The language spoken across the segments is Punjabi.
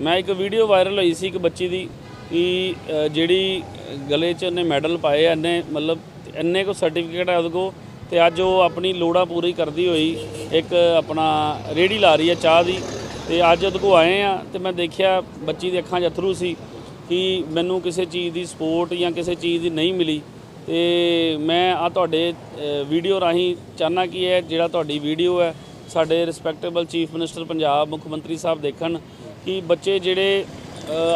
ਮੈਂ ਇੱਕ ਵੀਡੀਓ ਵਾਇਰਲ ਹੋਈ ਸੀ ਇੱਕ ਬੱਚੀ ਦੀ ਕਿ ਜਿਹੜੀ ਗਲੇ 'ਚ ਉਹਨੇ ਮੈਡਲ ਪਾਏ ਆ ਮਤਲਬ ਇੰਨੇ ਕੋ ਸਰਟੀਫਿਕੇਟ ਹੈ ਉਹਦੇ ਕੋ ਤੇ ਅੱਜ ਉਹ ਆਪਣੀ ਲੋੜਾਂ ਪੂਰੀ ਕਰਦੀ ਹੋਈ ਇੱਕ ਆਪਣਾ ਰੇੜੀ ਲਾ ਰਹੀ ਹੈ ਚਾਹ ਦੀ ਤੇ ਅੱਜ ਉਹਦੇ ਕੋ ਆਏ ਆ ਤੇ ਮੈਂ ਦੇਖਿਆ ਬੱਚੀ ਦੇ ਅੱਖਾਂ 'ਚ ਅਥਰੂ ਸੀ ਕਿ ਮੈਨੂੰ ਕਿਸੇ ਚੀਜ਼ ਦੀ ਸਪੋਰਟ ਜਾਂ ਕਿਸੇ ਚੀਜ਼ ਦੀ ਨਹੀਂ ਮਿਲੀ ਤੇ ਮੈਂ ਆ ਤੁਹਾਡੇ ਵੀਡੀਓ ਰਾਹੀਂ ਚਾਹਨਾ ਕਿ ਇਹ ਜਿਹੜਾ ਤੁਹਾਡੀ ਵੀਡੀਓ ਹੈ, ਸਾਡੇ ਰਿਸਪੈਕਟੇਬਲ ਚੀਫ ਮਿਨਿਸਟਰ ਪੰਜਾਬ ਮੁੱਖ ਮੰਤਰੀ ਸਾਹਿਬ ਦੇਖਣ ਕਿ ਬੱਚੇ ਜਿਹੜੇ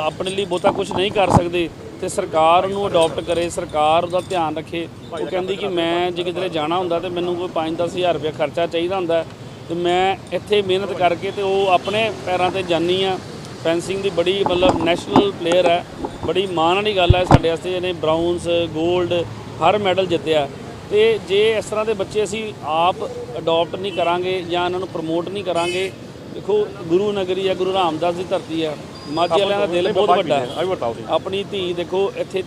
ਆਪਣੇ ਲਈ ਬਹੁਤਾ ਕੁਝ ਨਹੀਂ ਕਰ ਸਕਦੇ ਤੇ ਸਰਕਾਰ ਨੂੰ ਅਡਾਪਟ ਕਰੇ, ਸਰਕਾਰ ਦਾ ਧਿਆਨ ਰੱਖੇ। ਉਹ ਕਹਿੰਦੀ ਕਿ ਮੈਂ ਜੇ ਕਿਤੇ ਜਾਣਾ ਹੁੰਦਾ ਤੇ ਮੈਨੂੰ ਕੋਈ 5-10 ਹਜ਼ਾਰ ਰੁਪਏ ਖਰਚਾ ਚਾਹੀਦਾ ਹੁੰਦਾ। ਤੇ ਮੈਂ ਇੱਥੇ ਮਿਹਨਤ ਕਰਕੇ ਤੇ ਉਹ ਆਪਣੇ ਪੈਰਾਂ ਤੇ ਜਾਨੀ ਆ। ਫੈਂਸਿੰਗ ਦੀ ਬੜੀ ਮਤਲਬ ਨੈਸ਼ਨਲ ਪਲੇਅਰ ਹੈ। ਬੜੀ ਮਾਣ ਵਾਲੀ ਗੱਲ ਹੈ ਸਾਡੇ ਵਾਸਤੇ, ਇਹਨੇ ਬ੍ਰਾਊਨਸ 골ਡ ਹਰ ਮੈਡਲ ਜਿੱਤਿਆ। ਤੇ ਜੇ ਇਸ ਤਰ੍ਹਾਂ ਦੇ ਬੱਚੇ ਅਸੀਂ ਆਪ ਅਡਾਪਟ ਨਹੀਂ ਕਰਾਂਗੇ ਜਾਂ ਇਹਨਾਂ ਨੂੰ ਪ੍ਰਮੋਟ ਨਹੀਂ ਕਰਾਂਗੇ ਦੇਖੋ ਗੁਰੂ ਨਗਰੀ ਹੈ ਗੁਰੂ ਰਾਮਦਾਸ ਦੀ ਧਰਤੀ ਹੈ ਮਾਝੇ ਵਾਲਿਆਂ ਦਾ ਦਿਲ ਬਹੁਤ ਵੱਡਾ। ਹੈ ਆਪਣੀ ਧੀ ਦੇਖੋ ਇੱਥੇ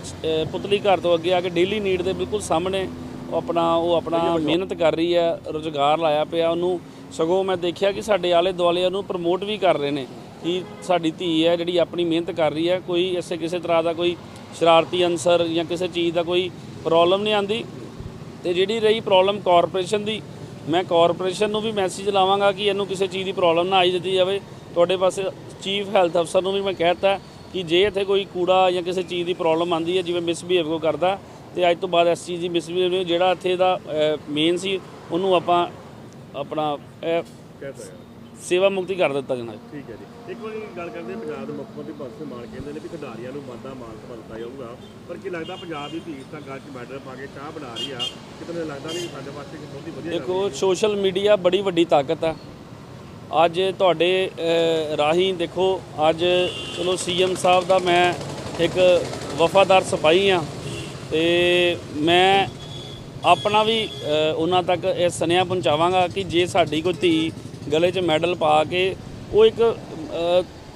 ਪੁਤਲੀ ਘਰ ਤੋਂ ਅੱਗੇ ਆ ਕੇ ਡੇਲੀ ਨੀਡ ਦੇ ਬਿਲਕੁਲ ਸਾਹਮਣੇ ਉਹ ਆਪਣਾ ਉਹ ਆਪਣਾ ਮਿਹਨਤ ਕਰ ਰਹੀ ਹੈ ਰੋਜ਼ਗਾਰ ਲਾਇਆ ਪਿਆ ਉਹਨੂੰ। ਸਗੋਂ ਮੈਂ ਦੇਖਿਆ ਕਿ ਸਾਡੇ ਆਲੇ ਦੁਆਲੇ ਉਹਨੂੰ ਪ੍ਰਮੋਟ ਵੀ ਕਰ ਰਹੇ ਨੇ ਕਿ ਸਾਡੀ ਧੀ ਹੈ ਜਿਹੜੀ ਆਪਣੀ ਮਿਹਨਤ ਕਰ ਰਹੀ ਹੈ ਕੋਈ ਇਸੇ ਕਿਸੇ ਤਰ੍ਹਾਂ ਦਾ ਕੋਈ ਸ਼ਰਾਰਤੀ ਅਨਸਰ ਜਾਂ ਕਿਸੇ ਚੀਜ਼ ਦਾ ਕੋਈ ਪ੍ਰੋਬਲਮ ਨਹੀਂ ਆਂਦੀ ਤੇ ਜਿਹੜੀ ਰਹੀ ਪ੍ਰੋਬਲਮ ਕਾਰਪੋਰੇਸ਼ਨ ਦੀ ਮੈਂ ਕਾਰਪੋਰੇਸ਼ਨ ਨੂੰ ਵੀ ਮੈਸੇਜ ਲਾਵਾਂਗਾ ਕਿ ਇਹਨੂੰ ਕਿਸੇ ਚੀਜ਼ ਦੀ ਪ੍ਰੋਬਲਮ ਨਾ ਆਈ ਦਿੱਤੀ ਜਾਵੇ। ਤੁਹਾਡੇ ਪਾਸੇ ਚੀਫ ਹੈਲਥ ਅਫਸਰ ਨੂੰ ਵੀ ਮੈਂ ਕਹਿਤਾ ਕਿ ਜੇ ਇੱਥੇ ਕੋਈ ਕੂੜਾ ਜਾਂ ਕਿਸੇ ਚੀਜ਼ ਦੀ ਪ੍ਰੋਬਲਮ ਆਂਦੀ ਹੈ ਜਿਵੇਂ ਮਿਸਬੀਹੇਵ ਕੋ ਕਰਦਾ ਤੇ ਅੱਜ ਤੋਂ ਬਾਅਦ ਇਸ ਚੀਜ਼ ਦੀ ਮਿਸਬੀਹੇਵ ਜਿਹੜਾ ਇੱਥੇ ਦਾ ਮੇਨ ਸੀ ਉਹਨੂੰ ਆਪਾਂ ਆਪਣਾ ਸੇਵਾ ਮੁਕਤੀ ਕਰ ਦਿੱਤਾ ਜਾਣਾ ਠੀਕ ਹੈ ਜੀ। ਇੱਕ ਵਾਰੀ ਗੱਲ ਕਰਦੇ ਹਾਂ ਪੰਜਾਬ ਦੇ ਮੁੱਖ ਮੰਤਰੀ ਭਗਵੰਤ ਸਿੰਘ ਮਾਨ ਕਹਿੰਦੇ ਨੇ ਵੀ ਖਿਡਾਰੀਆਂ ਨੂੰ ਵਾਧਾ ਮਾਨ ਸਨਮਾਨ ਦਿੱਤਾ ਜਾਊਗਾ। ਪਰ ਕੀ ਲੱਗਦਾ ਪੰਜਾਬ ਦੀ ਧੀ ਤਾਂ ਗੱਲ 'ਚ ਮੈਡਲ ਪਾ ਕੇ ਚਾਹ ਬਣਾ ਰਹੀ ਆ? ਕਿਤੇ ਮੈਨੂੰ ਲੱਗਦਾ ਨਹੀਂ ਸਾਡੇ ਵਾਸਤੇ ਕਿ ਬਹੁਤ ਹੀ ਵਧੀਆ ਦੇਖੋ ਸੋਸ਼ਲ ਮੀਡੀਆ ਬੜੀ ਵੱਡੀ ਤਾਕਤ ਹੈ ਅੱਜ ਤੁਹਾਡੇ ਰਾਹੀਂ ਦੇਖੋ ਅੱਜ ਚਲੋ ਸੀਐਮ ਸਾਹਿਬ ਦਾ ਮੈਂ ਇੱਕ ਵਫਾਦਾਰ ਸਿਪਾਹੀ ਆ ਤੇ ਮੈਂ ਆਪਣਾ ਵੀ ਉਹਨਾਂ ਤੱਕ ਇਹ ਸੁਨੇਹਾ ਪਹੁੰਚਾਵਾਂਗਾ ਕਿ ਜੇ ਸਾਡੀ ਕੋਈ ਧੀ ਗਲੇ 'ਚ ਮੈਡਲ ਪਾ ਕੇ ਉਹ ਇੱਕ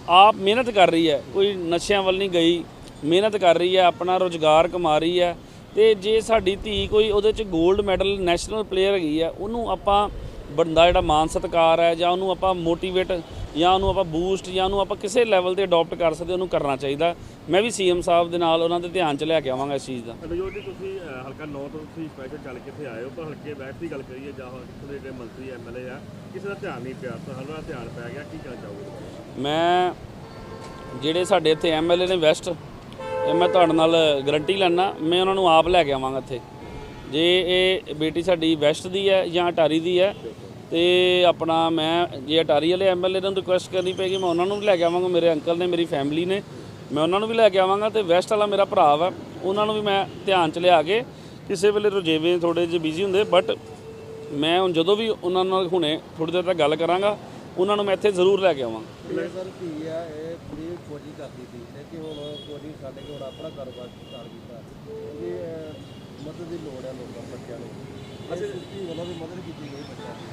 ਆਪ ਮਿਹਨਤ ਕਰ ਰਹੀ ਹੈ, ਕੋਈ ਨਸ਼ਿਆਂ ਵੱਲ ਨਹੀਂ ਗਈ, ਮਿਹਨਤ ਕਰ ਰਹੀ ਹੈ, ਆਪਣਾ ਰੋਜ਼ਗਾਰ ਕਮਾ ਰਹੀ ਹੈ ਤੇ ਜੇ ਸਾਡੀ ਧੀ ਕੋਈ ਉਹਦੇ 'ਚ 골ਡ ਮੈਡਲ ਨੈਸ਼ਨਲ ਪਲੇਅਰ ਹੈਗੀ ਆ ਉਹਨੂੰ ਆਪਾਂ ਬੰਦਾ ਜਿਹੜਾ ਮਾਨ ਸਤਕਾਰ ਹੈ ਜਾਂ ਉਹਨੂੰ ਆਪਾਂ ਮੋਟੀਵੇਟ ਜਾਂ ਉਹਨੂੰ ਆਪਾਂ ਬੂਸਟ ਜਾਂ ਉਹਨੂੰ ਆਪਾਂ ਕਿਸੇ ਲੈਵਲ ਤੇ ਅਡਾਪਟ ਕਰ ਸਕਦੇ ਉਹਨੂੰ ਕਰਨਾ ਚਾਹੀਦਾ। ਮੈਂ ਵੀ ਸੀਐਮ ਸਾਹਿਬ ਦੇ ਨਾਲ ਉਹਨਾਂ ਦੇ ਧਿਆਨ 'ਚ ਲੈ ਕੇ ਆਵਾਂਗਾ ਇਸ ਚੀਜ਼ ਦਾ। ਅਨੁਜੋਤ ਜੀ ਤੁਸੀਂ ਅਹ, ਹਲਕਾ 9 ਤੋਂ ਤੁਸੀਂ ਸਪੈਸ਼ਲ ਚੱਲ ਕੇ ਇੱਥੇ ਆਏ ਹੋ ਪਰ ਹਲਕੇ ਬੈਠ ਦੀ ਗੱਲ ਕਰੀਏ ਜਾਂ ਹੋਰ ਇੱਥੋਂ ਦੇ ਜਿਹੜੇ ਮੰਤਰੀ ਐਮਐਲਏ ਆ ਕਿਸੇ ਦਾ ਧਿਆਨ ਨਹੀਂ ਪਿਆ ਤੁਹਾਡਾ ਧਿਆਨ ਪੈ ਗਿਆ ਕੀ ਕਹਿਣਾ ਚਾਹੋਗੇ? ਮੈਂ ਜਿਹੜੇ ਸਾਡੇ ਇੱਥੇ ਐਮਐਲਏ ਨੇ ਵੈਸਟ ਇਹ ਮੈਂ ਤੁਹਾਡੇ ਨਾਲ ਗਰੰਟੀ ਲੈਣਾ ਮੈਂ ਉਹਨਾਂ ਨੂੰ ਆਪ ਲੈ ਕੇ ਆਵਾਂਗਾ ਇੱਥੇ। ਜੇ ਇਹ ਬੇਟੀ ਸਾਡੀ ਵੈਸਟ ਦੀ ਹੈ ਜਾਂ ਅਟਾਰੀ ਦੀ ਹੈ ਤੇ ਆਪਣਾ ਮੈਂ ਜੇ ਅਟਾਰੀ ਵਾਲੇ ਐਮਐਲਏ ਨੂੰ ਰਿਕੁਐਸਟ ਕਰਨੀ ਪੈਗੀ ਮੈਂ ਉਹਨਾਂ ਨੂੰ ਵੀ ਲੈ ਕੇ ਆਵਾਂਗਾ, ਮੇਰੇ ਅੰਕਲ ਨੇ, ਮੇਰੀ ਫੈਮਿਲੀ ਨੇ, ਮੈਂ ਉਹਨਾਂ ਨੂੰ ਵੀ ਲੈ ਕੇ ਆਵਾਂਗਾ ਤੇ ਵੈਸਟ ਵਾਲਾ ਮੇਰਾ ਭਰਾ ਵਾ, ਉਹਨਾਂ ਨੂੰ ਵੀ ਮੈਂ ਧਿਆਨ ਚ ਲਿਆ ਕੇ ਕਿਸੇ ਵੇਲੇ ਰੁਝੇਵੇਂ ਥੋੜੇ ਜਿਹੇ ਬਿਜ਼ੀ ਹੁੰਦੇ ਬਟ ਮੈਂ ਹੁਣ ਜਦੋਂ ਵੀ ਉਹਨਾਂ ਨਾਲ ਹੁਣੇ ਥੋੜੀ ਦੇਰ ਤੱਕ ਗੱਲ ਕਰਾਂਗਾ, ਉਹਨਾਂ ਨੂੰ ਮੈਂ ਇੱਥੇ ਜ਼ਰੂਰ ਲੈ ਕੇ ਆਵਾਂਗਾ। ਸਰ, ਕੀ ਆ, ਇਹ ਪੂਰੀ ਫੌਜੀ ਕਰਦੀ ਸੀ ਕਿ ਹੁਣ ਫੌਜੀ ਛੱਡ ਕੇ ਆਪਣਾ ਕਾਰੋਬਾਰ ਸਟਾਰਟ ਕੀਤਾ। ਕਿਉਂਕਿ ਮਦਦ ਦੀ ਲੋੜ ਹੈ ਲੋਕਾਂ, ਬੱਚਿਆਂ ਨੂੰ। ਅਸੀਂ ਕੀ ਵੱਲੋਂ ਵੀ ਮਦਦ ਕੀਤੀ ਗਈ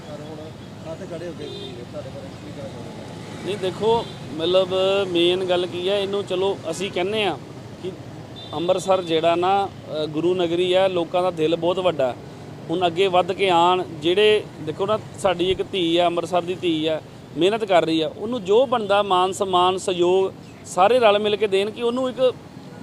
ਪਰ ਹੁਣ ਹੱਥ ਖੜੇ ਹੋ ਗਏ ਤੁਹਾਡੇ ਬਾਰੇ ਕੀ ਕਹਿਣਾ ਚਾਹੁੰਦੇ ਨਹੀਂ, ਦੇਖੋ, ਮਤਲਬ ਮੇਨ ਗੱਲ ਕੀ ਹੈ, ਇਹਨੂੰ ਚਲੋ ਅਸੀਂ ਕਹਿੰਨੇ ਆ ਕਿ ਅੰਮ੍ਰਿਤਸਰ ਜਿਹੜਾ ਨਾ ਗੁਰੂ ਨਗਰੀ ਹੈ, ਲੋਕਾਂ ਦਾ ਦਿਲ ਬਹੁਤ ਵੱਡਾ ਹੁਣ ਅੱਗੇ ਵੱਧ ਕੇ ਆਣ ਜਿਹੜੇ ਦੇਖੋ ਨਾ, ਸਾਡੀ ਇੱਕ ਧੀ ਹੈ, ਅੰਮ੍ਰਿਤਸਰ ਦੀ ਧੀ ਹੈ, ਮਿਹਨਤ ਕਰ ਰਹੀ ਹੈ, ਉਹਨੂੰ ਜੋ ਬਣਦਾ ਮਾਨ ਸਨਮਾਨ, ਸਹਿਯੋਗ, ਸਾਰੇ ਰਲ ਮਿਲ ਕੇ ਦੇਣ ਕਿ ਉਹਨੂੰ ਇੱਕ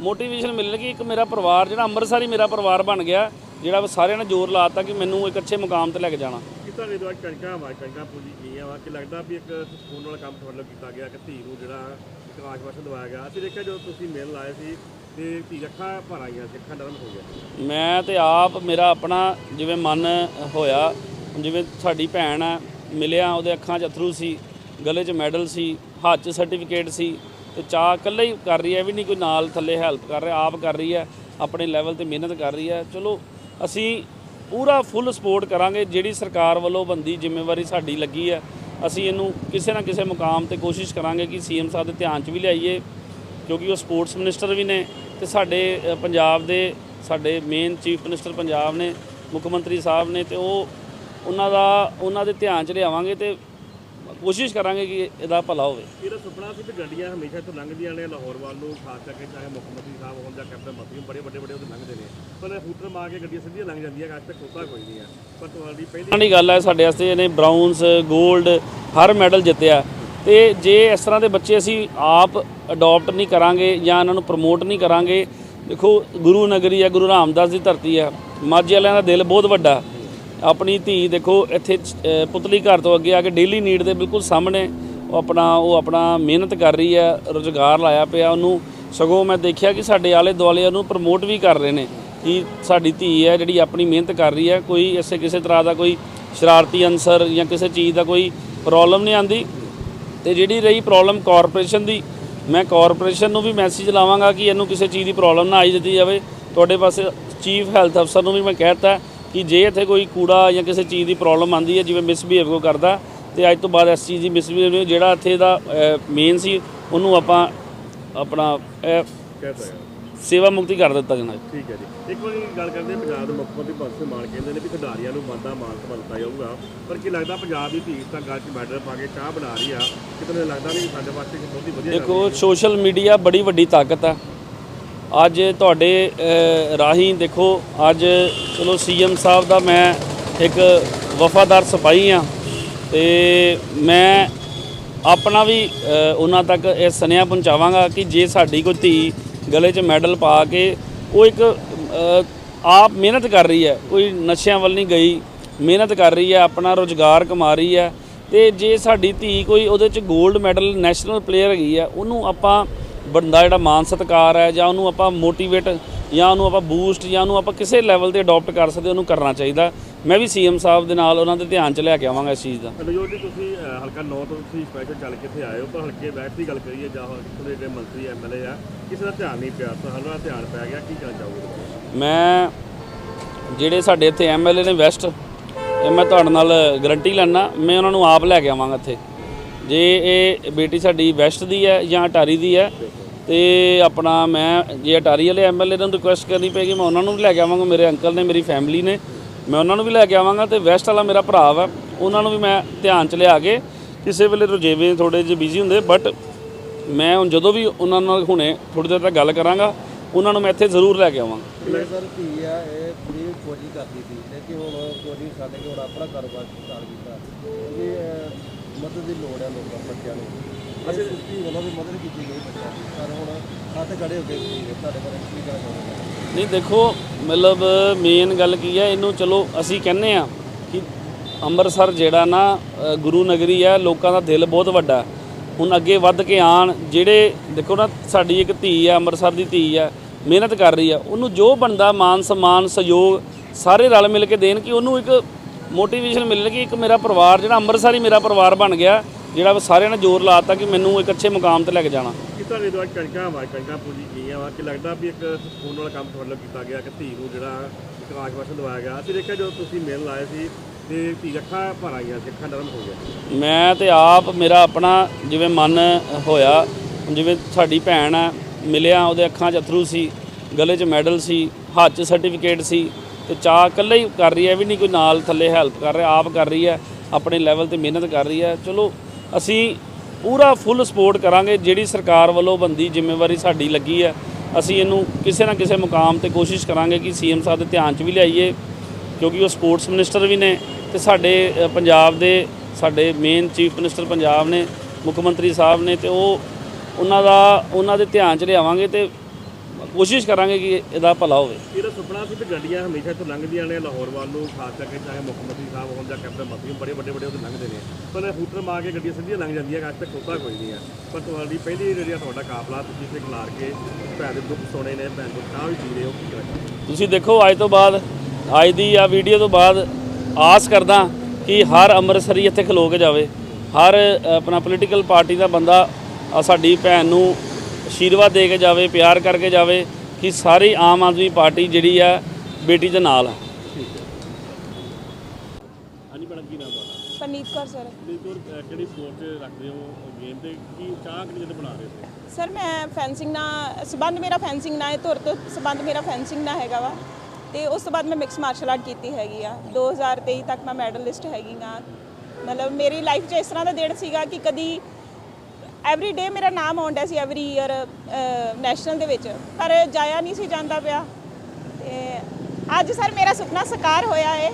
ਮੋਟੀਵੇਸ਼ਨ ਮਿਲਣ ਕਿ ਇੱਕ ਮੇਰਾ ਪਰਿਵਾਰ, ਜਿਹੜਾ ਅੰਮ੍ਰਿਤਸਰ ਹੀ ਮੇਰਾ ਪਰਿਵਾਰ ਬਣ ਗਿਆ ਜਿਹੜਾ ਸਾਰਿਆਂ ਨੇ ਜ਼ੋਰ ਲਾਤਾ ਕਿ ਮੈਨੂੰ ਇੱਕ ਅੱਛੇ ਮੁਕਾਮ ਤੇ ਲੈ ਕੇ ਜਾਣਾ। ਕਿ ਤੁਹਾਡੇ ਦੁਆਰਾ ਕਣਕਾਂ ਵਾ ਕਣਕਾਂ ਪੂਜੀ ਗਈਆਂ ਵਾ? ਕਿ ਲੱਗਦਾ ਵੀ ਇੱਕ ਸਕੂਨ ਵਾਲਾ ਕੰਮ ਤੁਹਾਡੇ ਵੱਲੋਂ ਕੀਤਾ ਗਿਆ ਕਿ ਧੀ ਨੂੰ ਜਿਹੜਾ ਇੱਕ ਆਸ਼ਵਾਸਨ ਦਵਾਇਆ ਗਿਆ? ਅਸੀਂ ਦੇਖਿਆ ਜਦੋਂ ਤੁਸੀਂ ਮਿਲਣ ਆਏ ਸੀ ਤੇ ਧੀ ਅੱਖਾਂ ਭਰ ਆਈਆਂ ਸੀ ਅੱਖਾਂ ਨਰਮ ਹੋ ਗਿਆ ਮੈਂ ਤੇ ਆਪ ਮੇਰਾ ਆਪਣਾ ਜਿਵੇਂ ਮਨ ਹੋਇਆ ਜਿਵੇਂ ਸਾਡੀ ਭੈਣ ਹੈ ਮਿਲਿਆ ਉਹਦੇ ਅੱਖਾਂ 'ਚ ਅਥਰੂ ਸੀ ਗਲੇ 'ਚ ਮੈਡਲ ਸੀ ਹੱਥ 'ਚ ਸਰਟੀਫਿਕੇਟ ਸੀ ਤੇ ਚਾਹ ਇਕੱਲੇ ਹੀ ਕਰ ਰਹੀ ਹੈ ਵੀ ਨਹੀਂ ਕੋਈ ਨਾਲ ਥੱਲੇ ਹੈਲਪ ਕਰ ਰਿਹਾ ਆਪ ਕਰ ਰਹੀ ਹੈ ਆਪਣੇ ਲੈਵਲ ਤੇ ਮਿਹਨਤ ਕਰ ਰਹੀ ਹੈ। ਚਲੋ ਅਸੀਂ ਪੂਰਾ ਫੁੱਲ ਸਪੋਰਟ ਕਰਾਂਗੇ, ਜਿਹੜੀ ਸਰਕਾਰ ਵੱਲੋਂ ਬੰਦੀ ਜ਼ਿੰਮੇਵਾਰੀ ਸਾਡੀ ਲੱਗੀ ਹੈ, ਅਸੀਂ ਇਹਨੂੰ ਕਿਸੇ ਨਾ ਕਿਸੇ ਮੁਕਾਮ ਤੇ ਕੋਸ਼ਿਸ਼ ਕਰਾਂਗੇ ਕਿ ਸੀਐਮ ਸਾਹਿਬ ਦੇ ਧਿਆਨ 'ਚ ਵੀ ਲਿਆਈਏ, ਕਿਉਂਕਿ ਉਹ ਸਪੋਰਟਸ ਮਿਨਿਸਟਰ ਵੀ ਨੇ ਤੇ ਸਾਡੇ ਪੰਜਾਬ ਦੇ ਸਾਡੇ ਮੇਨ ਚੀਫ ਮਿਨਿਸਟਰ ਪੰਜਾਬ ਨੇ, ਮੁੱਖ ਮੰਤਰੀ ਸਾਹਿਬ ਨੇ ਤੇ ਉਹ ਉਹਨਾਂ ਦਾ, ਉਹਨਾਂ ਦੇ ਧਿਆਨ 'ਚ ਲਿਆਵਾਂਗੇ ਤੇ ਕੋਸ਼ਿਸ਼ ਕਰਾਂਗੇ ਕਿ ਇਹਦਾ ਭਲਾ ਹੋਵੇ। ਇਹਦਾ ਸੁਪਨਾ ਸੀ ਵੀ ਗੱਡੀਆਂ ਹਮੇਸ਼ਾ ਇੱਥੋਂ ਲੰਘਦੀਆਂ ਨੇ ਲਾਹੌਰ ਵੱਲ ਨੂੰ ਖਾਸ ਕਰਕੇ ਚਾਹੇ ਮੁੱਖ ਮੰਤਰੀ ਸਾਹਿਬ ਹੋਣ ਜਾਂ ਕੈਪਟਨ ਮੰਤਰੀ ਬੜੇ ਵੱਡੇ ਵੱਡੇ ਉਹਦੇ ਲੰਘਦੇ ਨੇ। ਪਰ ਹੂਟਰ ਮਾਰ ਕੇ ਗੱਡੀਆਂ ਸਿੱਧੀਆਂ ਲੰਘ ਜਾਂਦੀਆਂ ਅੱਜ ਤੱਕ ਹੋਤਾ ਕੋਈ ਨਹੀਂ ਹੈ ਪਰ ਤੁਹਾਡੀ ਪਹਿਲੀ ਗੱਲ ਹੈ ਸਾਡੇ ਵਾਸਤੇ ਇਹਨੇ ਬ੍ਰਾਊਨਸ 골ਡ ਹਰ ਮੈਡਲ ਜਿੱਤਿਆ। ਤੇ ਜੇ ਇਸ ਤਰ੍ਹਾਂ ਦੇ ਬੱਚੇ ਅਸੀਂ ਆਪ ਅਡਾਪਟ ਨਹੀਂ ਕਰਾਂਗੇ ਜਾਂ ਇਹਨਾਂ ਨੂੰ ਪ੍ਰਮੋਟ ਨਹੀਂ ਕਰਾਂਗੇ ਦੇਖੋ ਗੁਰੂ ਨਗਰੀ ਹੈ ਗੁਰੂ ਰਾਮਦਾਸ ਦੀ ਧਰਤੀ ਹੈ ਮਾਝੇ ਵਾਲਿਆਂ ਦਾ ਦਿਲ ਬਹੁਤ ਵੱਡਾ। ਆਪਣੀ ਧੀ ਦੇਖੋ, ਇੱਥੇ ਪੁਤਲੀ ਘਰ ਤੋਂ ਅੱਗੇ ਆ ਕੇ ਡੇਲੀ ਨੀਡ ਦੇ ਬਿਲਕੁਲ ਸਾਹਮਣੇ ਉਹ ਆਪਣਾ ਉਹ ਆਪਣਾ ਮਿਹਨਤ ਕਰ ਰਹੀ ਹੈ, ਰੁਜ਼ਗਾਰ ਲਾਇਆ ਪਿਆ ਉਹਨੂੰ। ਸਗੋਂ ਮੈਂ ਦੇਖਿਆ ਕਿ ਸਾਡੇ ਆਲੇ ਦੁਆਲੇ ਉਹਨੂੰ ਪ੍ਰਮੋਟ ਵੀ ਕਰ ਰਹੇ ਨੇ ਕਿ ਸਾਡੀ ਧੀ ਹੈ ਜਿਹੜੀ ਆਪਣੀ ਮਿਹਨਤ ਕਰ ਰਹੀ ਹੈ। ਕੋਈ ਐਸੇ ਕਿਸੇ ਤਰ੍ਹਾਂ ਦਾ ਕੋਈ ਸ਼ਰਾਰਤੀ ਅਨਸਰ ਜਾਂ ਕਿਸੇ ਚੀਜ਼ ਦਾ ਕੋਈ ਪ੍ਰੋਬਲਮ ਨਹੀਂ ਆਂਦੀ ਤੇ ਜਿਹੜੀ ਰਹੀ ਪ੍ਰੋਬਲਮ ਕਾਰਪੋਰੇਸ਼ਨ ਦੀ, ਮੈਂ ਕਾਰਪੋਰੇਸ਼ਨ ਨੂੰ ਵੀ ਮੈਸੇਜ ਲਾਵਾਂਗਾ ਕਿ ਇਹਨੂੰ ਕਿਸੇ ਚੀਜ਼ ਦੀ ਪ੍ਰੋਬਲਮ ਨਾ ਆਈ ਦਿੱਤੀ ਜਾਵੇ। ਤੁਹਾਡੇ ਪਾਸੇ ਚੀਫ ਹੈਲਥ ਅਫਸਰ ਨੂੰ ਵੀ ਮੈਂ ਕਹਿਤਾ ਕਿ ਜੇ ਇੱਥੇ ਕੋਈ ਕੂੜਾ ਜਾਂ ਕਿਸੇ ਚੀਜ਼ ਦੀ ਪ੍ਰੋਬਲਮ ਆਂਦੀ ਹੈ ਜਿਵੇਂ ਮਿਸਬੀਹੇਵ ਕੋ ਕਰਦਾ ਤੇ ਅੱਜ ਤੋਂ ਬਾਅਦ ਇਸ ਚੀਜ਼ ਦੀ ਮਿਸਬੀਹੇਵ ਜਿਹੜਾ ਇੱਥੇ ਦਾ ਮੇਨ ਸੀ ਉਹਨੂੰ ਆਪਾਂ ਆਪਣਾ ਸੇਵਾ ਮੁਕਤੀ ਕਰ ਦਿੱਤਾ ਜਾਣਾ ਠੀਕ ਹੈ ਜੀ। ਇੱਕ ਵਾਰੀ ਗੱਲ ਕਰਦੇ ਪੰਜਾਬ ਦੇ ਮੁੱਖ ਮੰਤਰੀ ਸਿੰਘ ਮਾਨ ਕਹਿੰਦੇ ਨੇ ਵੀ ਖਿਡਾਰੀਆਂ ਨੂੰ ਬੰਦਾ ਮਾਨ ਸਨਮਾਨਤਾ ਜਾਊਗਾ ਪਰ ਕੀ ਲੱਗਦਾ ਪੰਜਾਬ ਦੀ ਧੀ ਤਾਂ ਗੱਲ 'ਚ ਮੈਡਲ ਪਾ ਕੇ ਚਾਹ ਬਣਾ ਰਹੀ ਆ? ਕਿਤੇ ਲੱਗਦਾ ਨਹੀਂ ਸਾਡੇ ਵਾਸਤੇ ਬਹੁਤ ਹੀ ਵਧੀਆ ਦੇਖੋ ਸੋਸ਼ਲ ਮੀਡੀਆ ਬੜੀ ਵੱਡੀ ਤਾਕਤ ਆ ਅੱਜ ਤੁਹਾਡੇ ਰਾਹੀਂ ਦੇਖੋ, ਅੱਜ ਚਲੋ ਸੀਐਮ ਸਾਹਿਬ ਦਾ ਮੈਂ ਇੱਕ ਵਫਾਦਾਰ ਸਿਪਾਹੀ ਆ ਤੇ ਮੈਂ ਆਪਣਾ ਵੀ ਉਹਨਾਂ ਤੱਕ ਇਹ ਸੁਨੇਹਾ ਪਹੁੰਚਾਵਾਂਗਾ ਕਿ ਜੇ ਸਾਡੀ ਕੋਈ ਧੀ ਗਲੇ 'ਚ ਮੈਡਲ ਪਾ ਕੇ ਉਹ ਇੱਕ ਆਪ ਮਿਹਨਤ ਕਰ ਰਹੀ ਹੈ, ਕੋਈ ਨਸ਼ਿਆਂ ਵੱਲ ਨਹੀਂ ਗਈ, ਮਿਹਨਤ ਕਰ ਰਹੀ ਹੈ, ਆਪਣਾ ਰੋਜ਼ਗਾਰ ਕਮਾ ਰਹੀ ਹੈ ਤੇ ਜੇ ਸਾਡੀ ਧੀ ਕੋਈ ਉਹਦੇ 'ਚ 골ਡ ਮੈਡਲ ਨੈਸ਼ਨਲ ਪਲੇਅਰ ਹੈਗੀ ਹੈ, ਉਹਨੂੰ ਆਪਾਂ ਬੰਦਾ ਜਿਹੜਾ ਮਾਨ ਸਤਕਾਰ ਹੈ ਜਾਂ ਉਹਨੂੰ ਆਪਾਂ ਮੋਟੀਵੇਟ ਜਾਂ ਉਹਨੂੰ ਆਪਾਂ ਬੂਸਟ ਜਾਂ ਉਹਨੂੰ ਆਪਾਂ ਕਿਸੇ ਲੈਵਲ ਤੇ ਅਡਾਪਟ ਕਰ ਸਕਦੇ ਉਹਨੂੰ ਕਰਨਾ ਚਾਹੀਦਾ। ਮੈਂ ਵੀ ਸੀਐਮ ਸਾਹਿਬ ਦੇ ਨਾਲ ਉਹਨਾਂ ਦੇ ਧਿਆਨ 'ਚ ਲੈ ਕੇ ਆਵਾਂਗਾ ਇਸ ਚੀਜ਼ ਦਾ। ਨਜੋਤ ਜੀ ਤੁਸੀਂ ਅਹ, ਹਲਕਾ 9 ਤੋਂ ਤੁਸੀਂ ਸਪੈਸ਼ਲ ਚੱਲ ਕੇ ਇੱਥੇ ਆਏ ਹੋ ਪਰ ਹਲਕੇ ਬੈਠ ਦੀ ਗੱਲ ਕਰੀਏ ਜਾਂ ਇੱਥੋਂ ਦੇ ਜਿਹੜੇ ਮੰਤਰੀ ਐਮਐਲਏ ਆ ਕਿਸੇ ਦਾ ਧਿਆਨ ਨਹੀਂ ਪਿਆ ਤਾਂ ਹਲਕਾ ਧਿਆਨ ਪੈ ਗਿਆ ਕੀ ਕਹਿਣਾ ਚਾਹੋਗੇ? ਮੈਂ ਜਿਹੜੇ ਸਾਡੇ ਇੱਥੇ ਐਮਐਲਏ ਨੇ ਵੈਸਟ ਇਹ ਮੈਂ ਤੁਹਾਡੇ ਨਾਲ ਗਰੰਟੀ ਲੈਣਾ ਮੈਂ ਉਹਨਾਂ ਨੂੰ ਆਪ ਲੈ ਕੇ ਆਵਾਂਗਾ ਇੱਥੇ। ਜੇ ਇਹ ਬੇਟੀ ਸਾਡੀ ਵੈਸਟ ਦੀ ਹੈ ਜਾਂ ਅਟਾਰੀ ਦੀ ਹੈ ਤੇ ਆਪਣਾ ਮੈਂ ਜੇ ਅਟਾਰੀ ਵਾਲੇ ਐਮਐਲਏ ਨੂੰ ਰਿਕੁਐਸਟ ਕਰਨੀ ਪਏਗੀ, ਮੈਂ ਉਹਨਾਂ ਨੂੰ ਵੀ ਲੈ ਕੇ ਆਵਾਂਗਾ, ਮੇਰੇ ਅੰਕਲ ਨੇ, ਮੇਰੀ ਫੈਮਿਲੀ ਨੇ। ਮੈਂ ਉਹਨਾਂ ਨੂੰ ਵੀ ਲੈ ਕੇ ਆਵਾਂਗਾ ਤੇ ਵੈਸਟ ਵਾਲਾ ਮੇਰਾ ਭਰਾ ਵਾ, ਉਹਨਾਂ ਨੂੰ ਵੀ ਮੈਂ ਧਿਆਨ ਚ ਲਿਆ ਕੇ ਕਿਸੇ ਵੇਲੇ ਰੁਝੇਵੇਂ ਥੋੜੇ ਜਿਹੇ ਬਿਜ਼ੀ ਹੁੰਦੇ ਬਟ ਮੈਂ ਹੁਣ ਜਦੋਂ ਵੀ ਉਹਨਾਂ ਨਾਲ ਹੁਣੇ ਥੋੜੀ ਦੇਰ ਤੱਕ ਗੱਲ ਕਰਾਂਗਾ, ਉਹਨਾਂ ਨੂੰ ਮੈਂ ਇੱਥੇ ਜ਼ਰੂਰ ਲੈ ਕੇ ਆਵਾਂਗਾ। ਸਰ ਧੀ ਆ, ਇਹ ਪੂਰੀ ਫੌਜੀ ਕਰਦੀ ਸੀ ਲੇਕਿਨ ਹੁਣ ਫੌਜੀ ਛੱਡ ਕੇ ਆਪਣਾ ਕਾਰੋਬਾਰ ਸਟਾਰਟ ਕੀਤਾ। ਕਿਉਂਕਿ ਮਦਦ ਦੀ ਲੋੜ ਹੈ ਲੋਕਾਂ, ਬੱਚਿਆਂ ਨੂੰ। ਅਸੀਂ ਧੀ ਵੱਲੋਂ ਵੀ ਮਦਦ ਕੀਤੀ ਗਈ? ਬੱਚਿਆਂ ਦੀ ਪਰ ਹੁਣ ਹੱਥ ਖੜੇ ਹੋ ਕੇ ਤੁਹਾਡੇ ਬਾਰੇ ਕੀ ਕਹਿਣਾ ਚਾਹੁੰਦੇ ਨਹੀਂ, ਦੇਖੋ, ਮਤਲਬ ਮੇਨ ਗੱਲ ਕੀ ਹੈ? ਇਹਨੂੰ ਚਲੋ, ਅਸੀਂ ਕਹਿੰਨੇ ਆ ਕਿ ਅੰਮ੍ਰਿਤਸਰ ਜਿਹੜਾ ਨਾ ਗੁਰੂ ਨਗਰੀ ਹੈ, ਲੋਕਾਂ ਦਾ ਦਿਲ ਬਹੁਤ ਵੱਡਾ ਹੁਣ ਅੱਗੇ ਵੱਧ ਕੇ ਆਣ ਜਿਹੜੇ, ਦੇਖੋ ਨਾ, ਸਾਡੀ ਇੱਕ ਧੀ ਹੈ, ਅੰਮ੍ਰਿਤਸਰ ਦੀ ਧੀ ਹੈ, ਮਿਹਨਤ ਕਰ ਰਹੀ ਆ ਉਹਨੂੰ ਜੋ ਬਣਦਾ ਮਾਨ ਸਨਮਾਨ, ਸਹਿਯੋਗ, ਸਾਰੇ ਰਲ ਮਿਲ ਕੇ ਦੇਣ ਕਿ ਉਹਨੂੰ ਇੱਕ ਮੋਟੀਵੇਸ਼ਨ ਮਿਲਣ ਕਿ ਇੱਕ ਮੇਰਾ ਪਰਿਵਾਰ, ਜਿਹੜਾ ਅੰਮ੍ਰਿਤਸਰ ਹੀ ਮੇਰਾ ਪਰਿਵਾਰ ਬਣ ਗਿਆ ਜਿਹੜਾ ਸਾਰਿਆਂ ਨੇ ਜ਼ੋਰ ਲਾਤਾ ਕਿ ਮੈਨੂੰ ਇੱਕ ਅੱਛੇ ਮੁਕਾਮ ਤੇ ਲੈ ਕੇ ਜਾਣਾ। ਕਿ ਤੁਹਾਡੇ ਦੁਆਰਾ ਕਣਕਾਂ ਵਾ ਕਣਕਾਂ ਪੂਜੀ ਗਈਆਂ ਵਾ ਕਿ ਲੱਗਦਾ ਵੀ ਇੱਕ ਸਕੂਨ ਵਾਲਾ ਕੰਮ ਤੁਹਾਡੇ ਵੱਲੋਂ ਕੀਤਾ ਗਿਆ ਕਿ ਧੀ ਨੂੰ ਜਿਹੜਾ ਇੱਕ ਆਸ਼ਵਾਸਨ ਦਵਾਇਆ ਗਿਆ? ਅਸੀਂ ਦੇਖਿਆ ਜਦੋਂ ਤੁਸੀਂ ਮਿਲਣ ਆਏ ਸੀ ਤੇ ਧੀ ਅੱਖਾਂ ਭਰ ਆਈਆਂ ਸੀ ਅੱਖਾਂ ਨਰਮ ਹੋ ਗਈਆਂ ਮੈਂ ਤੇ ਆਪ ਮੇਰਾ ਆਪਣਾ ਜਿਵੇਂ ਮਨ ਹੋਇਆ ਜਿਵੇਂ ਸਾਡੀ ਭੈਣ ਹੈ ਮਿਲਿਆ ਉਹਦੇ ਅੱਖਾਂ 'ਚ ਅਥਰੂ ਸੀ ਗਲੇ 'ਚ ਮੈਡਲ ਸੀ ਹੱਥ 'ਚ ਸਰਟੀਫਿਕੇਟ ਸੀ ਤੇ ਚਾਹ ਇਕੱਲੇ ਹੀ ਕਰ ਰਹੀ ਹੈ ਵੀ ਨਹੀਂ ਕੋਈ ਨਾਲ ਥੱਲੇ ਹੈਲਪ ਕਰ ਰਿਹਾ ਆਪ ਕਰ ਰਹੀ ਹੈ ਆਪਣੇ ਲੈਵਲ ਤੇ ਮਿਹਨਤ ਕਰ ਰਹੀ ਹੈ। ਚਲੋ ਅਸੀਂ ਪੂਰਾ ਫੁੱਲ ਸਪੋਰਟ ਕਰਾਂਗੇ ਜਿਹੜੀ ਸਰਕਾਰ ਵੱਲੋਂ ਬੰਦੀ ਜ਼ਿੰਮੇਵਾਰੀ ਸਾਡੀ ਲੱਗੀ ਹੈ। ਅਸੀਂ ਇਹਨੂੰ ਕਿਸੇ ਨਾ ਕਿਸੇ ਮੁਕਾਮ ਤੇ ਕੋਸ਼ਿਸ਼ ਕਰਾਂਗੇ ਕਿ ਸੀਐਮ ਸਾਹਿਬ ਦੇ ਧਿਆਨ 'ਚ ਵੀ ਲਿਆਈਏ, ਕਿਉਂਕਿ ਉਹ ਸਪੋਰਟਸ ਮਿਨਿਸਟਰ ਵੀ ਨੇ ਤੇ ਸਾਡੇ ਪੰਜਾਬ ਦੇ ਸਾਡੇ ਮੇਨ ਚੀਫ ਮਿਨਿਸਟਰ ਪੰਜਾਬ ਨੇ, ਮੁੱਖ ਮੰਤਰੀ ਸਾਹਿਬ ਨੇ ਤੇ ਉਹ ਉਹਨਾਂ ਦਾ, ਉਹਨਾਂ ਦੇ ਧਿਆਨ 'ਚ ਲਿਆਵਾਂਗੇ ਤੇ ਕੋਸ਼ਿਸ਼ ਕਰਾਂਗੇ ਕਿ ਇਹਦਾ ਭਲਾ ਹੋਵੇ। ਇਹਦਾ ਸੁਪਨਾ ਸੀ ਕਿ ਗੱਡੀਆਂ ਹਮੇਸ਼ਾ ਇੱਥੋਂ ਲੰਘਦੀਆਂ ਨੇ ਲਾਹੌਰ ਵੱਲ ਨੂੰ ਖਾਸ ਕਰਕੇ ਚਾਹੇ ਮੁੱਖ ਮੰਤਰੀ ਸਾਹਿਬ ਹੋਣ ਜਾਂ ਕੈਪਟਨ ਮੰਤਰੀ ਬੜੇ ਵੱਡੇ ਵੱਡੇ ਉੱਥੇ ਲੰਘਦੇ ਨੇ। ਪਰ ਹੂਟਰ ਮਾਰ ਕੇ ਗੱਡੀਆਂ ਸਿੱਧੀਆਂ ਲੰਘ ਜਾਂਦੀਆਂ ਅੱਜ ਤੱਕ ਖੋਤਾ ਕੋਈ ਨਹੀਂ ਹੈ ਪਰ ਤੁਹਾਡੀ ਪਹਿਲੀ ਜਿਹੜੀ ਆ ਤੁਹਾਡਾ ਕਾਫਲਾ ਤੁਸੀਂ ਇੱਥੇ ਖਿਲਾਰ ਕੇ ਭੈਣ ਦੇ ਦੁੱਖ ਸੋਣੇ ਨੇ ਭੈਣ ਤੋਂ ਚਾਹ ਵੀ ਪੀ ਰਹੇ ਹੋ ਤੁਸੀਂ ਦੇਖੋ ਅੱਜ ਤੋਂ ਬਾਅਦ ਅੱਜ ਦੀ ਆ ਵੀਡੀਓ ਤੋਂ ਬਾਅਦ ਆਸ ਕਰਦਾ ਕਿ ਹਰ ਅੰਮ੍ਰਿਤਸਰੀ ਇੱਥੇ ਖਲੋ ਕੇ ਜਾਵੇ। ਹਰ ਆਪਣਾ ਪੋਲੀਟੀਕਲ ਪਾਰਟੀ ਦਾ ਬੰਦਾ ਆ ਸਾਡੀ ਭੈਣ ਨੂੰ ਆਸ਼ੀਰਵਾਦ ਦੇ ਕੇ ਜਾਵੇ ਪਿਆਰ ਕਰਕੇ ਜਾਵੇ ਕਿ ਸਾਰੀ ਆਮ ਆਦਮੀ ਪਾਰਟੀ ਜਿਹੜੀ ਆ ਬੇਟੀ ਦੇ ਨਾਲ ਆ। ਹਾਂਜੀ ਮੈਡਮ ਕੀ ਨਾਮ ਤੁਹਾਡਾ? ਪਰਨੀਤ ਕੌਰ ਸਰ। ਬਿਲਕੁਲ ਕਿਹੜੀ ਸਪੋਰਟ 'ਚ ਰੱਖਦੇ ਹੋ ਗੇਮ ਤੇ? ਕੀ ਚਾਹ ਕਿਹੜੀ ਜਦ ਬਣਾ ਰਹੇ ਸੀ ਸਰ ਮੈਂ ਫੈਂਸਿੰਗ ਨਾਲ ਸਬੰਧ ਮੇਰਾ ਫੈਂਸਿੰਗ ਨਾਲ ਹੈ ਧੁਰ ਤੋਂ ਸਬੰਧ ਮੇਰਾ ਫੈਂਸਿੰਗ ਨਾਲ ਹੈਗਾ ਵਾ। ਤੇ ਉਸ ਤੋਂ ਬਾਅਦ ਮੈਂ ਮਿਕਸ ਮਾਰਸ਼ਲ ਆਰਟ ਕੀਤੀ ਹੈਗੀ ਆ। 2023 ਤੱਕ ਮੈਂ ਮੈਡਲਿਸਟ ਹੈਗੀ ਆ। ਮਤਲਬ ਮੇਰੀ ਲਾਈਫ 'ਚ ਇਸ ਤਰ੍ਹਾਂ ਦਾ ਦਿਨ ਸੀਗਾ ਕਿ ਕਦੀ ਐਵਰੀ ਡੇ ਮੇਰਾ ਨਾਮ ਆਉਂਦਾ ਸੀ ਐਵਰੀ ਈਅਰ ਨੈਸ਼ਨਲ ਦੇ ਵਿੱਚ। ਪਰ ਜਾਇਆ ਨਹੀਂ ਸੀ ਜਾਂਦਾ ਪਿਆ। ਤੇ ਅੱਜ ਸਰ ਮੇਰਾ ਸੁਪਨਾ ਸਾਕਾਰ ਹੋਇਆ ਹੈ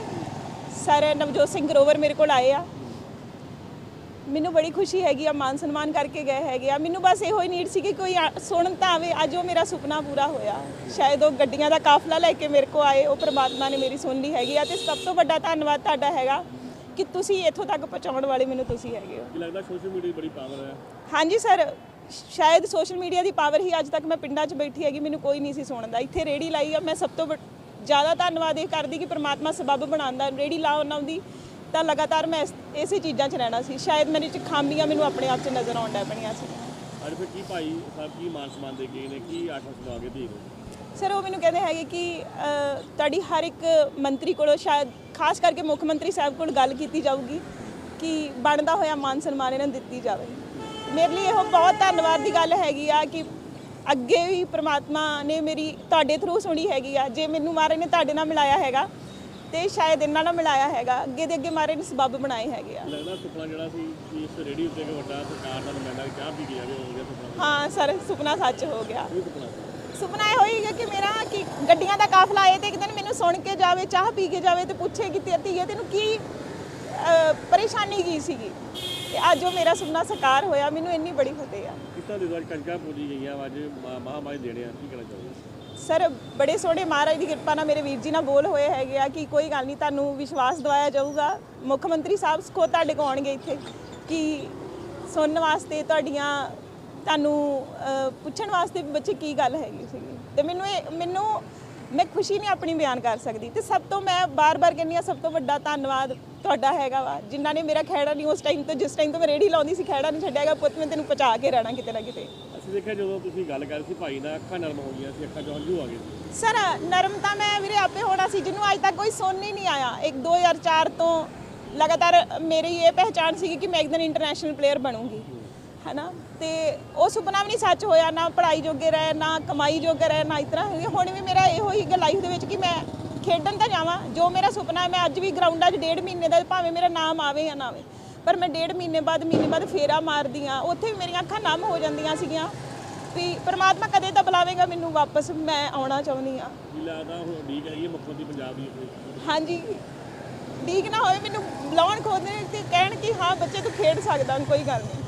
ਸਰ ਨਵਜੋਤ ਸਿੰਘ ਗਰੋਵਰ ਮੇਰੇ ਕੋਲ ਆਏ ਆ। ਮੈਨੂੰ ਬੜੀ ਖੁਸ਼ੀ ਹੈਗੀ ਆ, ਮਾਨ ਸਨਮਾਨ ਕਰਕੇ ਗਏ ਹੈਗੇ ਆ। ਮੈਨੂੰ ਬਸ ਇਹੋ ਹੀ ਨੀਡ ਸੀ ਕਿ ਕੋਈ ਸੁਣਨ ਤਾਂ ਆਵੇ। ਅੱਜ ਉਹ ਮੇਰਾ ਸੁਪਨਾ ਪੂਰਾ ਹੋਇਆ। ਸ਼ਾਇਦ ਉਹ ਗੱਡੀਆਂ ਦਾ ਕਾਫਲਾ ਲੈ ਕੇ ਮੇਰੇ ਕੋ ਆਏ। ਉਹ ਪ੍ਰਮਾਤਮਾ ਨੇ ਮੇਰੀ ਸੁਣ ਲਈ ਹੈਗੀ ਆ। ਤੇ ਸਭ ਤੋਂ ਵੱਡਾ ਧੰਨਵਾਦ ਤੁਹਾਡਾ ਹੈਗਾ। ਕਿ ਤੁਸੀਂ ਇੱਥੋਂ ਤੱਕ ਪਹੁੰਚਾਉਣ ਵਾਲੇ ਮੈਨੂੰ ਤੁਸੀਂ ਹੈਗੇ ਹੋ। ਕੀ ਲੱਗਦਾ ਸੋਸ਼ਲ ਮੀਡੀਆ ਦੀ ਬੜੀ ਪਾਵਰ ਹੈ? ਹਾਂਜੀ ਸਰ ਸ਼ਾਇਦ ਸੋਸ਼ਲ ਮੀਡੀਆ ਦੀ ਪਾਵਰ ਹੀ ਅੱਜ ਤੱਕ ਮੈਂ ਪਿੰਡਾਂ 'ਚ ਬੈਠੀ ਹੈਗੀ ਮੈਨੂੰ ਕੋਈ ਨਹੀਂ ਸੀ ਸੁਣਦਾ। ਇੱਥੇ ਰੇੜੀ ਲਾਈ ਆ ਮੈਂ ਸਭ ਤੋਂ ਜ਼ਿਆਦਾ ਧੰਨਵਾਦ ਇਹ ਕਰਦੀ ਕਿ ਪ੍ਰਮਾਤਮਾ ਸਬਬ ਬਣਾਉਂਦਾ ਰੇੜੀ ਲਾਉਣ ਆਉਂਦੀ ਤਾਂ ਲਗਾਤਾਰ ਮੈਂ ਇਸ- ਚੀਜ਼ਾਂ 'ਚ ਰਹਿਣਾ ਸੀ। ਸ਼ਾਇਦ ਮੇਰੇ 'ਚ ਖਾਮੀਆਂ ਮੈਨੂੰ ਆਪਣੇ ਆਪ 'ਚ ਨਜ਼ਰ ਆਉਣ ਲੱਗ ਪਈਆਂ ਸੀ। ਅੱਜ ਫਿਰ ਕੀ ਭਾਈ ਸਾਹਿਬ ਕੀ ਮਾਨ ਸਨਮਾਨ ਦੇ ਗਏ ਨੇ ਕੀ ਆਸ਼ਾ ਧੀ ਨੂੰ? ਸਰ ਉਹ ਮੈਨੂੰ ਕਹਿੰਦੇ ਹੈਗੇ ਕਿ ਤੁਹਾਡੀ ਹਰ ਇੱਕ ਮੰਤਰੀ ਕੋਲੋਂ ਸ਼ਾਇਦ ਖਾਸ ਕਰਕੇ ਮੁੱਖ ਮੰਤਰੀ ਸਾਹਿਬ ਕੋਲ ਗੱਲ ਕੀਤੀ ਜਾਊਗੀ ਕਿ ਬਣਦਾ ਹੋਇਆ ਮਾਨ ਸਨਮਾਨ ਇਹਨਾਂ ਨੂੰ ਦਿੱਤੀ ਜਾਵੇ। ਮੇਰੇ ਲਈ ਇਹੋ ਬਹੁਤ ਧੰਨਵਾਦ ਦੀ ਗੱਲ ਹੈਗੀ ਆ ਕਿ ਅੱਗੇ ਵੀ ਪ੍ਰਮਾਤਮਾ ਨੇ ਮੇਰੀ ਤੁਹਾਡੇ ਥਰੂ ਸੁਣੀ ਹੈਗੀ ਆ। ਜੇ ਮੈਨੂੰ ਮਾਰੇ ਨੇ ਤੁਹਾਡੇ ਨਾਲ ਮਿਲਾਇਆ ਹੈਗਾ ਤੇ ਸ਼ਾਇਦ ਇਹਨਾਂ ਨਾਲ ਮਿਲਾਇਆ ਹੈਗਾ। ਅੱਗੇ ਦੇ ਅੱਗੇ ਮਾਰੇ ਨੇ ਸਬੱਬ ਬਣਾਏ ਹੈਗੇ ਆ। ਲੱਗਦਾ ਸੁਪਨਾ ਜਿਹੜਾ ਸੀ ਕਿ ਇਸ ਰੇੜੀ ਉੱਤੇ ਇੱਕ ਵੱਡਾ ਸਰਕਾਰ ਦਾ ਨੁਮਾਇੰਦਾ ਚਾਹ ਪੀ ਕੇ ਜਾਵੇ ਹੋ ਗਿਆ ਸੁਪਨਾ। ਹਾਂ ਸਰ ਸੁਪਨਾ ਸੱਚ ਹੋ ਗਿਆ। ਸੁਪਨਾ ਇਹ ਹੋਈਗਾ ਕਿ ਮੇਰਾ ਕਿ ਗੱਡੀਆਂ ਦਾ ਕਾਫਲਾ ਆਏ ਤੇ ਇੱਕ ਦਿਨ ਮੈਨੂੰ ਸੁਣ ਕੇ ਜਾਵੇ ਚਾਹ ਪੀ ਕੇ ਜਾਵੇ ਤੇ ਪੁੱਛੇ ਕਿ ਤੇ ਧੀਏ ਤੈਨੂੰ ਕੀ ਪਰੇਸ਼ਾਨੀ ਕੀ ਸੀਗੀ? ਤੇ ਅੱਜ ਉਹ ਮੇਰਾ ਸੁਪਨਾ ਸਾਕਾਰ ਹੋਇਆ ਮੈਨੂੰ ਇੰਨੀ ਬੜੀ ਫਤਿਹ ਆ। ਕਿੱਦਾਂ ਦੇ ਦੋ ਅੱਜ ਕੰਜਕਾਂ ਪੂਜੀ ਗਈਆਂ ਵਾ ਅੱਜ ਮਹਾ- ਮਹਾਮਾਰੀ ਦੇਣੇ ਆ ਕੀ ਕਹਿਣਾ ਚਾਹੋਗੇ? ਸਰ ਬੜੇ ਸੋਹਣੇ ਮਹਾਰਾਜ ਦੀ ਕਿਰਪਾ ਨਾਲ ਮੇਰੇ ਵੀਰ ਜੀ ਨਾਲ ਬੋਲ ਹੋਏ ਹੈਗੇ ਆ ਕਿ ਕੋਈ ਗੱਲ ਨਹੀਂ ਤੁਹਾਨੂੰ ਵਿਸ਼ਵਾਸ ਦਿਵਾਇਆ ਜਾਊਗਾ। ਮੁੱਖ ਮੰਤਰੀ ਸਾਹਿਬ ਕੋ ਤੁਹਾਡੇ ਕੋ ਆਉਣਗੇ ਇੱਥੇ ਕਿ ਸੁਣਨ ਵਾਸਤੇ ਤੁਹਾਡੀਆਂ ਤੁਹਾਨੂੰ ਪੁੱਛਣ ਵਾਸਤੇ ਵੀ ਬੱਚੇ ਕੀ ਗੱਲ ਹੈਗੀ ਸੀਗੀ? ਤੇ ਮੈਨੂੰ ਇਹ ਮੈਨੂੰ ਮੈਂ ਖੁਸ਼ੀ ਨਹੀਂ ਆਪਣੀ ਬਿਆਨ ਕਰ ਸਕਦੀ। ਤੇ ਸਭ ਤੋਂ ਮੈਂ ਬਾਰ-ਬਾਰ ਕਹਿੰਦੀ ਆ ਸਭ ਤੋਂ ਵੱਡਾ ਧੰਨਵਾਦ ਤੁਹਾਡਾ ਹੈਗਾ ਵਾ। ਜਿਨ੍ਹਾਂ ਨੇ ਮੇਰਾ ਖਹਿੜਾ ਨਹੀਂ ਉਸ ਟਾਈਮ ਤੋਂ ਜਿਸ ਟਾਈਮ ਤੋਂ ਮੈਂ ਰੇੜੀ ਲਾਉਂਦੀ ਸੀ ਖਹਿੜਾ ਨਹੀਂ ਛੱਡਿਆਗਾ ਪੁੱਤ ਮੈਂ ਤੈਨੂੰ ਪਹੁੰਚਾ ਕੇ ਰਹਿਣਾ ਕਿਤੇ ਨਾ ਕਿਤੇ। ਅਸੀਂ ਦੇਖਿਆ ਜਦੋਂ ਤੁਸੀਂ ਗੱਲ ਕਰ ਸੀ ਭਾਈ ਨਾਲ ਅੱਖਾਂ ਨਰਮ ਹੋ ਗਈਆਂ ਸੀ ਅੱਖਾਂ 'ਚੋਂ ਹੰਝੂ ਆ ਗਏ ਸਰ ਨਰਮ ਤਾਂ ਮੈਂ ਵੀਰੇ ਆਪੇ ਹੋਣਾ ਸੀ ਜਿਹਨੂੰ ਅੱਜ ਤੱਕ ਕੋਈ ਸੁਣ ਹੀ ਨਹੀਂ ਆਇਆ। ਇੱਕ 2004 ਤੋਂ ਲਗਾਤਾਰ ਮੇਰੀ ਇਹ ਪਹਿਚਾਣ ਸੀ ਕਿ ਮੈਂ ਇੱਕ ਦਿਨ ਇੰਟਰਨੈਸ਼ਨਲ ਪਲੇਅਰ ਬਣੂੰਗੀ। ਹੈਨਾ? ਤੇ ਉਹ ਸੁਪਨਾ ਵੀ ਨਹੀਂ ਸੱਚ ਹੋਇਆ ਨਾ ਪੜ੍ਹਾਈ ਜੋਗੇ ਰਹੇ ਨਾ ਕਮਾਈ ਜੋਗੇ ਰਹੇ ਨਾ ਇਤਨਾ। ਹੁਣ ਵੀ ਮੇਰਾ ਇਹੋ ਹੀ ਲਾਈਫ ਦੇ ਵਿੱਚ ਕਿ ਮੈਂ ਖੇਡਣ ਤਾਂ ਜਾਵਾਂ ਜੋ ਮੇਰਾ ਸੁਪਨਾ ਹੈ ਮੈਂ ਅੱਜ ਵੀ ਗਰਾਊਂਡਾਂ 'ਚ ਡੇਢ ਮਹੀਨੇ ਦਾ ਭਾਵੇਂ ਮੇਰਾ ਨਾਮ ਆਵੇ ਜਾਂ ਨਾ ਆਵੇ। ਪਰ ਮੈਂ ਡੇਢ ਮਹੀਨੇ ਬਾਅਦ ਮਹੀਨੇ ਬਾਅਦ ਫੇਰਾ ਮਾਰਦੀ ਹਾਂ। ਉੱਥੇ ਵੀ ਮੇਰੀਆਂ ਅੱਖਾਂ ਨਮ ਹੋ ਜਾਂਦੀਆਂ ਸੀਗੀਆਂ ਵੀ ਪ੍ਰਮਾਤਮਾ ਕਦੇ ਤਾਂ ਬੁਲਾਵੇਗਾ ਮੈਨੂੰ ਵਾਪਸ ਮੈਂ ਆਉਣਾ ਚਾਹੁੰਦੀ ਆ ਲੱਗਦਾ ਹੁਣ ਉਡੀਕ ਹੈਗੀ ਮੁੱਖ ਮੰਤਰੀ ਪੰਜਾਬ ਦੀ ਹਾਂਜੀ। ਠੀਕ ਨਾ ਹੋਵੇ ਮੈਨੂੰ ਬੁਲਾਉਣ ਖੋਦਨੇ ਤੇ ਕਹਿਣ ਕਿ ਹਾਂ ਬੱਚੇ ਤੂੰ ਖੇਡ ਸਕਦਾ ਕੋਈ ਗੱਲ ਨਹੀਂ।